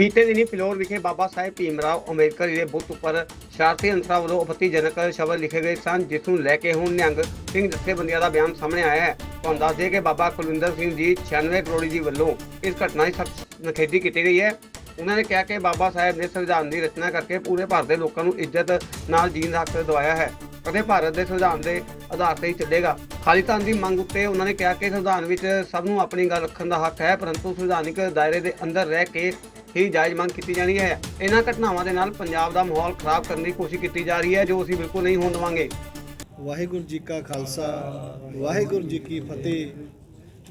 ਬੀਤੇ ਦਿਨੀ ਫਿਲੌਰ ਵਿਖੇ ਬਾਬਾ ਸਾਹਿਬ ਭੀਮਰਾਓ ਅੰਬੇਦਕਰ ਦੇ ਬੁੱਤ ਉੱਪਰ ਸ਼ਰਾਰਤੀ ਅੰਸਰਾਂ ਵੱਲੋਂ ਆਪੱਤੀਜਨਕ ਸ਼ਬਦ ਲਿਖੇ ਗਏ ਸਨ, ਜਿਸ ਨੂੰ ਲੈ ਕੇ ਹੁਣ ਨਿਹੰਗ ਸਿੰਘ ਜਥੇਬੰਦੀਆਂ ਦਾ ਬਿਆਨ ਸਾਹਮਣੇ ਆਇਆ ਹੈ। ਤੁਹਾਨੂੰ ਦੱਸ ਦਈਏ ਕਿ ਬਾਬਾ ਕੁਲਵਿੰਦਰ ਸਿੰਘ ਜੀ 96 ਕਰੋੜੀ ਜੀ ਵੱਲੋਂ ਇਸ ਘਟਨਾ ਦੀ ਸਖਤ ਨਖੇਦੀ ਕੀਤੀ ਗਈ ਹੈ। ਉਹਨਾਂ ਨੇ ਕਿਹਾ ਕਿ ਬਾਬਾ ਸਾਹਿਬ ਨੇ ਸੰਵਿਧਾਨ ਦੀ ਰਚਨਾ ਕਰਕੇ ਪੂਰੇ ਭਾਰਤ ਦੇ ਲੋਕਾਂ ਨੂੰ ਇੱਜ਼ਤ ਨਾਲ ਜੀਣ ਦਾ ਹੱਕ ਦਿਵਾਇਆ ਹੈ ਅਤੇ ਭਾਰਤ ਦੇ ਸੰਵਿਧਾਨ ਦੇ ਆਧਾਰ ਤੇ ਹੀ ਚੱਲੇਗਾ। ਖਾਲਿਸਤਾਨ ਦੀ ਮੰਗ ਉੱਤੇ ਉਹਨਾਂ ਨੇ ਕਿਹਾ ਕਿ ਸੰਵਿਧਾਨ ਵਿੱਚ ਸਭ ਨੂੰ ਆਪਣੀ ਗੱਲ ਰੱਖਣ ਦਾ ਹੱਕ ਹੈ, ਪਰੰਤੂ ਸੰਵਿਧਾਨਿਕ ਦਾਇਰੇ ਦੇ ਅੰਦਰ ਰਹਿ ਕੇ ਹੀ ਜਾਇਜ਼ ਮੰਗ ਕੀਤੀ ਜਾਣੀ ਹੈ। ਇਹਨਾਂ ਘਟਨਾਵਾਂ ਦੇ ਨਾਲ ਪੰਜਾਬ ਦਾ ਮਾਹੌਲ ਖਰਾਬ ਕਰਨ ਦੀ ਕੋਸ਼ਿਸ਼ ਕੀਤੀ ਜਾ ਰਹੀ ਹੈ, ਜੋ ਅਸੀਂ ਬਿਲਕੁਲ ਨਹੀਂ ਹੋਣ ਦੇਵਾਂਗੇ। ਵਾਹਿਗੁਰੂ ਜੀ ਕਾ ਖਾਲਸਾ, ਵਾਹਿਗੁਰੂ ਜੀ ਕੀ ਫਤਿਹ।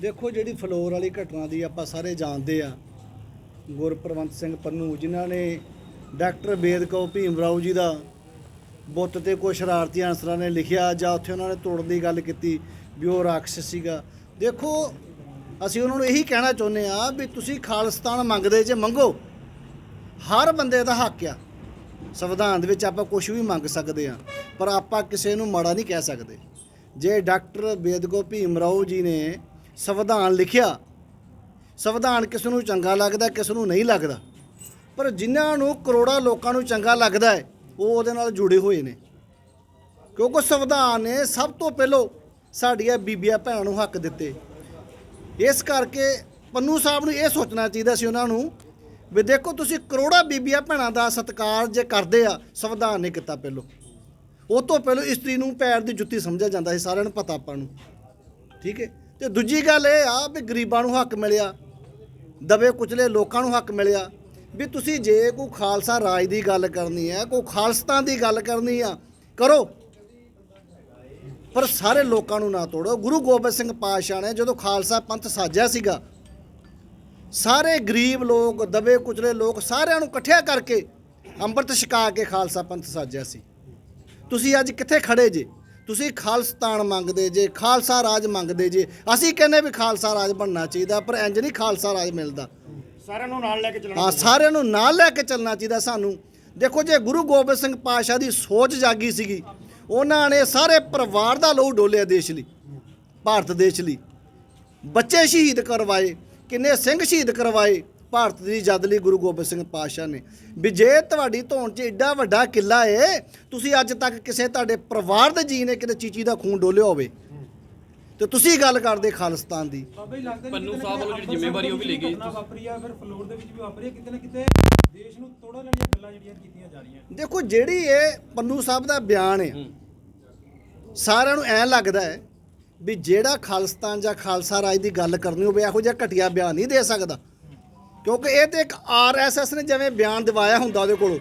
ਦੇਖੋ ਜਿਹੜੀ ਫਲੋਰ ਵਾਲੀ ਘਟਨਾ ਦੀ ਆਪਾਂ ਸਾਰੇ ਜਾਣਦੇ ਆ, ਗੁਰਪ੍ਰਵੰਤ ਸਿੰਘ ਪੰਨੂ, ਜਿਨ੍ਹਾਂ ਨੇ ਡਾਕਟਰ ਬੇਦਕੋ ਭੀਮਰਾਓ ਜੀ ਦਾ ਬੁੱਤ ਤੇ ਕੋਈ ਸ਼ਰਾਰਤੀ ਅਨਸਰਾਂ ਨੇ ਲਿਖਿਆ ਜਾਂ ਉੱਥੇ ਉਹਨਾਂ ਨੇ ਤੋੜਨ ਦੀ ਗੱਲ ਕੀਤੀ, ਵੀ ਉਹ ਰਾਖਸ਼ ਸੀਗਾ। ਦੇਖੋ ਅਸੀਂ ਉਹਨਾਂ ਨੂੰ ਇਹੀ ਕਹਿਣਾ ਚਾਹੁੰਦੇ ਆ ਵੀ ਤੁਸੀਂ ਖਾਲਿਸਤਾਨ ਮੰਗਦੇ ਜੇ ਮੰਗੋ। ਹਰ ਬੰਦੇ ਦਾ ਹੱਕ ਆ। ਸੰਵਿਧਾਨ ਦੇ ਵਿੱਚ ਆਪਾਂ ਕੁਝ ਵੀ ਮੰਗ ਸਕਦੇ ਆ ਪਰ ਆਪਾਂ ਕਿਸੇ ਨੂੰ ਮਾੜਾ ਨਹੀਂ ਕਹਿ ਸਕਦੇ। ਜੇ ਡਾਕਟਰ ਬੇਦਗੋ ਭੀਮਰਾਓ ਜੀ ਨੇ ਸੰਵਿਧਾਨ ਲਿਖਿਆ, ਸੰਵਿਧਾਨ ਕਿਸ ਨੂੰ ਚੰਗਾ ਲੱਗਦਾ, ਕਿਸ ਨੂੰ ਨਹੀਂ ਲੱਗਦਾ, ਪਰ ਜਿਨ੍ਹਾਂ ਨੂੰ ਕਰੋੜਾਂ ਲੋਕਾਂ ਨੂੰ ਚੰਗਾ ਲੱਗਦਾ ਹੈ, ਉਹ ਉਹਦੇ ਨਾਲ ਜੁੜੇ ਹੋਏ ਨੇ। ਕਿਉਂਕਿ ਸੰਵਿਧਾਨ ਨੇ ਸਭ ਤੋਂ ਪਹਿਲਾਂ ਸਾਡੀਆਂ ਬੀਬੀਆਂ ਭੈਣਾਂ ਨੂੰ ਹੱਕ ਦਿੱਤੇ। ਇਸ ਕਰਕੇ ਪੰਨੂ ਸਾਹਿਬ ਨੂੰ ਇਹ ਸੋਚਣਾ ਚਾਹੀਦਾ ਸੀ ਉਹਨਾਂ ਨੂੰ ਵੀ ਦੇਖੋ ਤੁਸੀਂ ਕਰੋੜਾਂ ਬੀਬੀਆਂ ਭੈਣਾਂ ਦਾ ਸਤਿਕਾਰ ਜੇ ਕਰਦੇ ਆ, ਸੰਵਿਧਾਨ ਨੇ ਕੀਤਾ ਪਹਿਲੋਂ। ਉਹ ਤੋਂ ਪਹਿਲੋਂ ਇਸਤਰੀ ਨੂੰ ਪੈਰ ਦੀ ਜੁੱਤੀ ਸਮਝਿਆ ਜਾਂਦਾ ਸੀ, ਸਾਰਿਆਂ ਨੂੰ ਪਤਾ ਆਪਾਂ ਨੂੰ। ਠੀਕ ਹੈ? ਤੇ ਦੂਜੀ ਗੱਲ ਇਹ ਆ ਵੀ ਗਰੀਬਾਂ ਨੂੰ ਹੱਕ ਮਿਲਿਆ ਦਬੇ ਕੁਚਲੇ ਲੋਕਾਂ ਨੂੰ ਹੱਕ ਮਿਲਿਆ। ਵੀ ਤੁਸੀਂ ਜੇ ਕੋਈ ਖਾਲਸਾ ਰਾਜ ਦੀ ਗੱਲ ਕਰਨੀ ਹੈ, ਕੋਈ ਖਾਲਸਤਾਨ ਦੀ ਗੱਲ ਕਰਨੀ ਆ, ਕਰੋ। ਪਰ ਸਾਰੇ ਲੋਕਾਂ ਨੂੰ ਨਾ ਤੋੜੋ। ਗੁਰੂ ਗੋਬਿੰਦ ਸਿੰਘ ਪਾਤਸ਼ਾਹ ਨੇ ਜਦੋਂ ਖਾਲਸਾ ਪੰਥ ਸਾਜਿਆ ਸੀਗਾ ਸਾਰੇ ਗਰੀਬ ਲੋਕ ਦਬੇ ਕੁਚਲੇ ਲੋਕ ਸਾਰਿਆਂ ਨੂੰ ਇਕੱਠਿਆ ਕਰਕੇ ਅੰਮ੍ਰਿਤ ਛਕਾ ਕੇ ਖਾਲਸਾ ਪੰਥ ਸਾਜਿਆ ਸੀ। ਤੁਸੀਂ ਅੱਜ ਕਿੱਥੇ ਖੜੇ ਜੇ? ਤੁਸੀਂ ਖਾਲਸਤਾਨ ਮੰਗਦੇ ਜੇ ਖਾਲਸਾ ਰਾਜ ਮੰਗਦੇ ਜੇ। ਅਸੀਂ ਕਹਿੰਦੇ ਵੀ ਖਾਲਸਾ ਰਾਜ ਬਣਨਾ ਚਾਹੀਦਾ ਪਰ ਇੰਜ ਨਹੀਂ ਖਾਲਸਾ ਰਾਜ ਮਿਲਦਾ। ਸਾਰਿਆਂ ਨੂੰ ਨਾਲ ਲੈ ਕੇ ਚੱਲਣਾ ਹਾਂ ਸਾਰਿਆਂ ਨੂੰ ਨਾਲ ਲੈ ਕੇ ਚੱਲਣਾ ਚਾਹੀਦਾ ਸਾਨੂੰ। ਦੇਖੋ ਜੇ ਗੁਰੂ ਗੋਬਿੰਦ ਸਿੰਘ ਪਾਤਸ਼ਾਹ ਦੀ ਸੋਚ ਜਾਗੀ ਸੀਗੀ ਉਹਨਾਂ ਨੇ ਸਾਰੇ ਪਰਿਵਾਰ ਦਾ ਲਹੂ ਡੋਲਿਆ ਦੇਸ਼ ਲਈ ਭਾਰਤ ਦੇਸ਼ ਲਈ। ਬੱਚੇ ਸ਼ਹੀਦ ਕਰਵਾਏ ਕਿੰਨੇ ਸਿੰਘ ਸ਼ਹੀਦ ਕਰਵਾਏ ਭਾਰਤ ਦੀ ਜਦ ਲਈ ਗੁਰੂ ਗੋਬਿੰਦ ਸਿੰਘ ਪਾਤਸ਼ਾਹ ਨੇ। ਵੀ ਜੇ ਤੁਹਾਡੀ ਧੌਣ 'ਚ ਏਡਾ ਵੱਡਾ ਕਿਲਾ ਏ ਤੁਸੀਂ ਅੱਜ ਤੱਕ ਕਿਸੇ ਤੁਹਾਡੇ ਪਰਿਵਾਰ ਦੇ ਜੀ ਨੇ ਕਿਤੇ ਚੀਚੀ ਦਾ ਖੂਨ ਡੋਲਿਆ ਹੋਵੇ। ਤੇ ਤੁਸੀਂ ਗੱਲ ਕਰਦੇ ਖਾਲਿਸਤਾਨ ਦੀ। ਪੰਨੂ ਸਾਹਿਬ ਵੱਲੋਂ ਜਿਹੜੀ ਜ਼ਿੰਮੇਵਾਰੀ ਉਹ ਵੀ ਲਈ ਗਈ। ਵਾਪਰੀ ਆ ਫਿਰ ਫਲੋਰ ਦੇ ਵਿੱਚ ਵੀ ਵਾਪਰੀ ਆ ਕਿਤੇ ਨਾ ਕਿਤੇ ਦੇਸ਼ ਨੂੰ ਤੋੜਨ ਵਾਲੀਆਂ ਗੱਲਾਂ ਜਿਹੜੀਆਂ ਕੀਤੀਆਂ ਜਾ ਰਹੀਆਂ। ਦੇਖੋ ਜਿਹੜੀ ਇਹ ਪੰਨੂ ਸਾਹਿਬ ਦਾ ਬਿਆਨ ਹੈ। ਸਾਰਿਆਂ ਨੂੰ ਐਂ ਲੱਗਦਾ ਹੈ ਵੀ ਜਿਹੜਾ ਖਾਲਿਸਤਾਨ ਜਾਂ ਖਾਲਸਾ ਰਾਜ ਦੀ ਗੱਲ ਕਰਨੀ ਹੋਵੇ, ਇਹੋ ਜਿਹਾ ਘਟੀਆ ਬਿਆਨ ਨਹੀਂ ਦੇ ਸਕਦਾ। ਕਿਉਂਕਿ ਇਹ ਤੇ ਇੱਕ ਆਰਐਸਐਸ ਨੇ ਜਿਵੇਂ ਬਿਆਨ ਦਿਵਾਇਆ ਹੁੰਦਾ ਉਹਦੇ ਕੋਲੋਂ।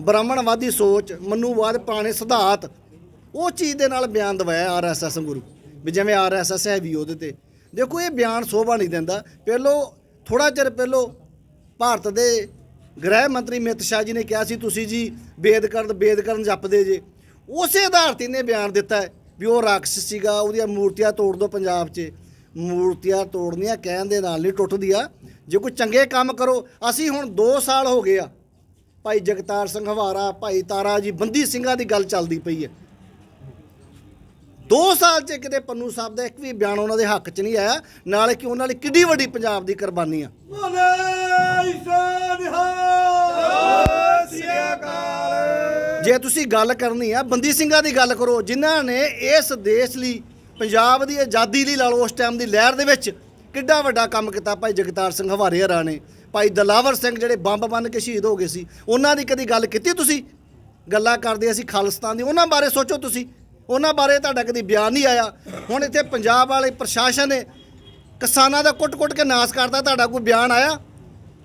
ਬ੍ਰਾਹਮਣਵਾਦੀ ਸੋਚ, ਮਨੂਵਾਦ ਪੁਰਾਣੇ ਸਿਧਾਂਤ, ਉਹ ਚੀਜ਼ ਦੇ ਨਾਲ ਬਿਆਨ ਦਵਾਇਆ ਆਰਐਸਐਸ ਗੁਰੂ, ਵੀ ਜਿਵੇਂ ਆਰਐਸਐਸ ਹੈ ਵੀ ਉਹਦੇ ਤੇ। ਦੇਖੋ, ਇਹ ਬਿਆਨ ਸੋਭਾ ਨਹੀਂ ਦਿੰਦਾ। ਪਹਿਲੋਂ ਥੋੜਾ ਚਿਰ ਪਹਿਲੋਂ ਭਾਰਤ ਦੇ ਗ੍ਰਹਿ ਮੰਤਰੀ ਅਮਿਤ ਸ਼ਾਹ ਜੀ ਨੇ ਕਿਹਾ ਸੀ, ਤੁਸੀਂ ਜੀ ਵੇਦ ਕਰਨ ਵੇਦ ਕਰਨ ਜਪਦੇ ਜੇ। ਉਸੇ ਆਧਾਰ ਤੇ ਇਹਨੇ ਬਿਆਨ ਦਿੱਤਾ ਹੈ ਵੀ ਉਹ ਰਾਖਸ਼ ਸੀਗਾ, ਉਹਦੀਆਂ ਮੂਰਤੀਆਂ ਤੋੜ ਦਿਓ ਪੰਜਾਬ 'ਚ। ਮੂਰਤੀਆਂ ਤੋੜਨੀਆਂ ਕਹਿਣ ਦੇ ਨਾਲ ਨਹੀਂ ਟੁੱਟਦੀਆਂ ਜੇ ਕੋਈ ਚੰਗੇ ਕੰਮ ਕਰੋ, ਅਸੀਂ ਹੁਣ 2 ਸਾਲ ਹੋ ਗਏ ਆ। ਭਾਈ ਜਗਤਾਰ ਸਿੰਘ ਹਵਾਰਾ, ਭਾਈ ਤਾਰਾ ਜੀ, ਬੰਦੀ ਸਿੰਘਾਂ ਦੀ ਗੱਲ ਚੱਲਦੀ ਪਈ ਹੈ। 2 ਸਾਲ 'ਚ ਕਿਤੇ ਪੰਨੂ ਸਾਹਿਬ ਦਾ ਇੱਕ ਵੀ ਬਿਆਨ ਉਹਨਾਂ ਦੇ ਹੱਕ 'ਚ ਨਹੀਂ ਆਇਆ। ਨਾਲੇ ਕਿ ਉਹਨਾਂ ਲਈ ਕਿੱਡੀ ਵੱਡੀ ਪੰਜਾਬ ਦੀ ਕੁਰਬਾਨੀ ਆ। ਜੇ ਤੁਸੀਂ ਗੱਲ ਕਰਨੀ ਆ, ਬੰਦੀ ਸਿੰਘਾਂ ਦੀ ਗੱਲ ਕਰੋ, ਜਿਨ੍ਹਾਂ ਨੇ ਇਸ ਦੇਸ਼ ਲਈ, ਪੰਜਾਬ ਦੀ ਆਜ਼ਾਦੀ ਲਈ ਲਾ ਲਓ, ਉਸ ਟਾਈਮ ਦੀ ਲਹਿਰ ਦੇ ਵਿੱਚ ਕਿੱਡਾ ਵੱਡਾ ਕੰਮ ਕੀਤਾ ਭਾਈ ਜਗਤਾਰ ਸਿੰਘ ਹਵਾਰੇ ਹਰਾਂ ਨੇ। ਭਾਈ ਦਲਾਵਰ ਸਿੰਘ ਜਿਹੜੇ ਬੰਬ ਬੰਨ ਕੇ ਸ਼ਹੀਦ ਹੋ ਗਏ ਸੀ, ਉਹਨਾਂ ਦੀ ਕਦੀ ਗੱਲ ਕੀਤੀ ਤੁਸੀਂ? ਗੱਲਾਂ ਕਰਦੇ ਅਸੀਂ ਖਾਲਿਸਤਾਨ ਦੀ, ਉਹਨਾਂ ਬਾਰੇ ਸੋਚੋ ਤੁਸੀਂ। ਉਹਨਾਂ ਬਾਰੇ ਤੁਹਾਡਾ ਕਦੀ ਬਿਆਨ ਨਹੀਂ ਆਇਆ। ਹੁਣ ਇੱਥੇ ਪੰਜਾਬ ਵਾਲੇ ਪ੍ਰਸ਼ਾਸਨ ਨੇ ਕਿਸਾਨਾਂ ਦਾ ਕੁੱਟ-ਕੁੱਟ ਕੇ ਨਾਸ ਕਰਦਾ ਤੁਹਾਡਾ ਕੋਈ ਬਿਆਨ ਆਇਆ?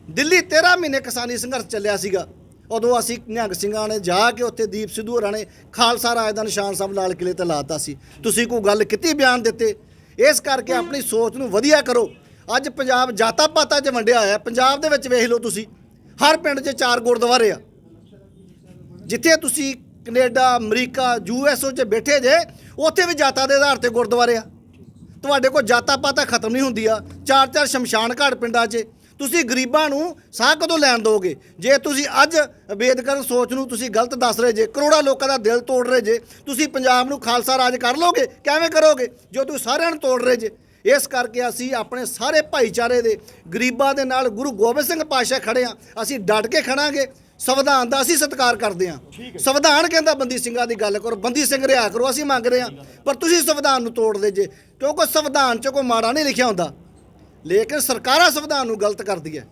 ਦਿੱਲੀ 13 ਮਹੀਨੇ ਕਿਸਾਨੀ ਸੰਘਰਸ਼ ਚੱਲਿਆ ਸੀਗਾ। ਉਦੋਂ ਅਸੀਂ ਨਿਹੰਗ ਸਿੰਘਾਂ ਨੇ ਜਾ ਕੇ ਉੱਥੇ ਦੀਪ ਸਿੱਧੂ ਹੋਰਾਂ ਨੇ ਖਾਲਸਾ ਰਾਜ ਦਾ ਨਿਸ਼ਾਨ ਸਾਹਿਬ ਲਾਲ ਕਿਲੇ ਤੇ ਲਾਤਾ ਸੀ। ਤੁਸੀਂ ਕੋਈ ਗੱਲ ਕੀਤੀ ਬਿਆਨ ਦਿੱਤੇ? ਇਸ ਕਰਕੇ ਆਪਣੀ ਸੋਚ ਨੂੰ ਵਧੀਆ ਕਰੋ। ਅੱਜ ਪੰਜਾਬ ਜਾਤਾਂ ਪਾਤਾਂ 'ਚ ਵੰਡਿਆ ਹੋਇਆ ਪੰਜਾਬ ਦੇ ਵਿੱਚ ਵੇਖ ਲਓ ਤੁਸੀਂ। ਹਰ ਪਿੰਡ 'ਚ ਚਾਰ ਗੁਰਦੁਆਰੇ ਆ। ਜਿੱਥੇ ਤੁਸੀਂ ਕੈਨੇਡਾ, ਅਮਰੀਕਾ, ਯੂ ਐੱਸ ਓ 'ਚ ਬੈਠੇ ਜੇ, ਉੱਥੇ ਵੀ ਜਾਤਾਂ ਦੇ ਆਧਾਰ ਤੇ ਗੁਰਦੁਆਰੇ ਆ। ਤੁਹਾਡੇ ਕੋਲ ਜਾਤਾਂ ਪਾਤਾਂ ਖਤਮ ਨਹੀਂ ਹੁੰਦੀਆਂ। ਚਾਰ ਚਾਰ ਸ਼ਮਸ਼ਾਨ ਘਾਟ ਪਿੰਡਾਂ 'ਚ ਤੁਸੀਂ ਗਰੀਬਾਂ ਨੂੰ ਸਾਹ ਕਦੋਂ ਲੈਣ ਦੋਗੇ? ਜੇ ਤੁਸੀਂ ਅੱਜ ਅੰਬੇਦਕਰ ਸੋਚ ਨੂੰ ਤੁਸੀਂ ਗਲਤ ਦੱਸ ਰਹੇ ਜੇ ਕਰੋੜਾਂ ਲੋਕਾਂ ਦਾ ਦਿਲ ਤੋੜ ਰਹੇ ਜੇ ਤੁਸੀਂ ਪੰਜਾਬ ਨੂੰ ਖਾਲਸਾ ਰਾਜ ਕਰ ਲੋਗੇ ਕਿਵੇਂ ਕਰੋਗੇ? ਜੋ ਤੁਸੀਂ ਸਾਰਿਆਂ ਨੂੰ ਤੋੜ ਰਹੇ ਜੇ। ਇਸ ਕਰਕੇ ਅਸੀਂ ਆਪਣੇ ਸਾਰੇ ਭਾਈਚਾਰੇ ਦੇ ਗਰੀਬਾਂ ਦੇ ਨਾਲ ਗੁਰੂ ਗੋਬਿੰਦ ਸਿੰਘ ਪਾਤਸ਼ਾਹ ਖੜੇ ਆ ਅਸੀਂ ਡਟ ਕੇ ਖੜਾਂਗੇ। ਸੰਵਿਧਾਨ ਦਾ ਅਸੀਂ ਸਤਿਕਾਰ ਕਰਦੇ ਹਾਂ। ਸੰਵਿਧਾਨ ਕਹਿੰਦਾ ਬੰਦੀ ਸਿੰਘਾਂ ਦੀ ਗੱਲ ਕਰੋ ਬੰਦੀ ਸਿੰਘ ਰਿਹਾ ਕਰੋ ਅਸੀਂ ਮੰਗ ਰਹੇ ਹਾਂ। ਪਰ ਤੁਸੀਂ ਸੰਵਿਧਾਨ ਨੂੰ ਤੋੜਦੇ ਜੇ। ਕਿਉਂਕਿ ਸੰਵਿਧਾਨ 'ਚ ਕੋਈ ਮਾੜਾ ਨਹੀਂ ਲਿਖਿਆ ਹੁੰਦਾ। ਲੇਕਿਨ ਸਰਕਾਰਾਂ ਸੰਵਿਧਾਨ ਨੂੰ ਗਲਤ ਕਰਦੀ ਹੈ।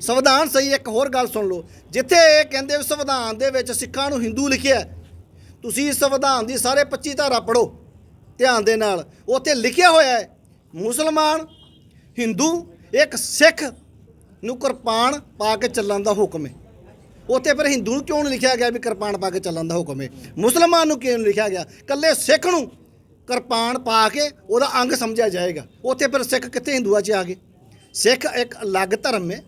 ਸੰਵਿਧਾਨ ਸਹੀ ਇੱਕ ਹੋਰ ਗੱਲ ਸੁਣ ਲਓ। ਜਿੱਥੇ ਇਹ ਕਹਿੰਦੇ ਸੰਵਿਧਾਨ ਦੇ ਵਿੱਚ ਸਿੱਖਾਂ ਨੂੰ ਹਿੰਦੂ ਲਿਖਿਆ ਤੁਸੀਂ ਸੰਵਿਧਾਨ ਦੀ ਸਾਰੇ 25 ਧਾਰਾ ਪੜੋ ਧਿਆਨ ਦੇ ਨਾਲ। ਉੱਥੇ ਲਿਖਿਆ ਹੋਇਆ ਹੈ, ਮੁਸਲਮਾਨ, ਹਿੰਦੂ, ਇੱਕ ਸਿੱਖ ਨੂੰ ਕਿਰਪਾਨ ਪਾ ਕੇ ਚੱਲਣ ਦਾ ਹੁਕਮ ਹੈ। ਉੱਥੇ ਫਿਰ ਹਿੰਦੂ ਨੂੰ ਕਿਉਂ ਨਹੀਂ ਲਿਖਿਆ ਗਿਆ ਵੀ ਕਿਰਪਾਨ ਪਾ ਕੇ ਚੱਲਣ ਦਾ ਹੁਕਮ ਹੈ? ਮੁਸਲਮਾਨ ਨੂੰ ਕਿਉਂ ਨਹੀਂ ਲਿਖਿਆ ਗਿਆ? ਕੱਲੇ ਸਿੱਖ ਨੂੰ ਕਿਰਪਾਨ ਪਾ ਕੇ ਉਹਦਾ ਅੰਗ ਸਮਝਿਆ ਜਾਏਗਾ। ਉੱਥੇ ਫਿਰ ਸਿੱਖ ਕਿੱਥੇ ਹਿੰਦੂਆਂ 'ਚ ਆ ਗਏ? ਸਿੱਖ ਇੱਕ ਅਲੱਗ ਧਰਮ ਹੈ,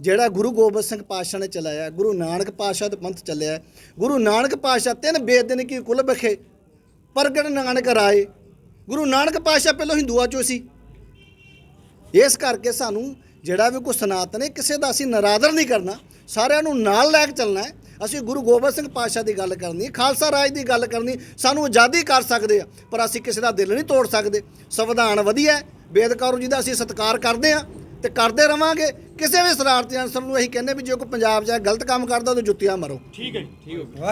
ਜਿਹੜਾ ਗੁਰੂ ਗੋਬਿੰਦ ਸਿੰਘ ਪਾਤਸ਼ਾਹ ਨੇ ਚਲਾਇਆ। ਗੁਰੂ ਨਾਨਕ ਪਾਤਸ਼ਾਹ ਦਾ ਪੰਥ ਚੱਲਿਆ। ਗੁਰੂ ਨਾਨਕ ਪਾਤਸ਼ਾਹ ਤਿੰਨ ਬੇਦ ਨੇ ਕੀ ਕੁਲ ਬਖੇ ਪ੍ਰਗਟ ਨਾਨਕ ਰਾਏ। ਗੁਰੂ ਨਾਨਕ ਪਾਤਸ਼ਾਹ ਪਹਿਲਾਂ ਹਿੰਦੂਆਂ ਚੋਂ ਸੀ। ਇਸ ਕਰਕੇ ਸਾਨੂੰ ਜਿਹੜਾ ਵੀ ਕੋਈ ਸਨਾਤਨ ਹੈ, ਕਿਸੇ ਦਾ ਅਸੀਂ ਨਰਾਦਰ ਨਹੀਂ ਕਰਨਾ। ਸਾਰਿਆਂ ਨੂੰ ਨਾਲ ਲੈ ਕੇ ਚੱਲਣਾ ਹੈ। ਅਸੀਂ ਗੁਰੂ ਗੋਬਿੰਦ ਸਿੰਘ ਪਾਤਸ਼ਾਹ ਦੀ ਗੱਲ ਕਰਨੀ, ਖਾਲਸਾ ਰਾਜ ਦੀ ਗੱਲ ਕਰਨੀ, ਸਾਨੂੰ ਆਜ਼ਾਦੀ ਕਰ ਸਕਦੇ ਆ, ਪਰ ਅਸੀਂ ਕਿਸੇ ਦਾ ਦਿਲ ਨਹੀਂ ਤੋੜ ਸਕਦੇ। ਸੰਵਿਧਾਨ ਵਧੀਆ ਹੈ ਬੇਦਕਾਰੂ ਜੀ ਦਾ ਅਸੀਂ ਸਤਿਕਾਰ ਕਰਦੇ ਆ ਤੇ ਕਰਦੇ ਰਵਾਂਗੇ। ਕਿਸੇ ਵੀ ਸ਼ਰਾਰਤੀ ਅਨਸਰ ਨੂੰ ਅਸੀਂ ਕਹਿੰਦੇ ਵੀ ਜੇ ਕੋਈ ਪੰਜਾਬ 'ਚ ਗਲਤ ਕੰਮ ਕਰਦਾ ਉਹਨੂੰ ਜੁੱਤੀਆਂ ਮਾਰੋ। ਠੀਕ ਹੈ ਜੀ, ਠੀਕ ਹੋ।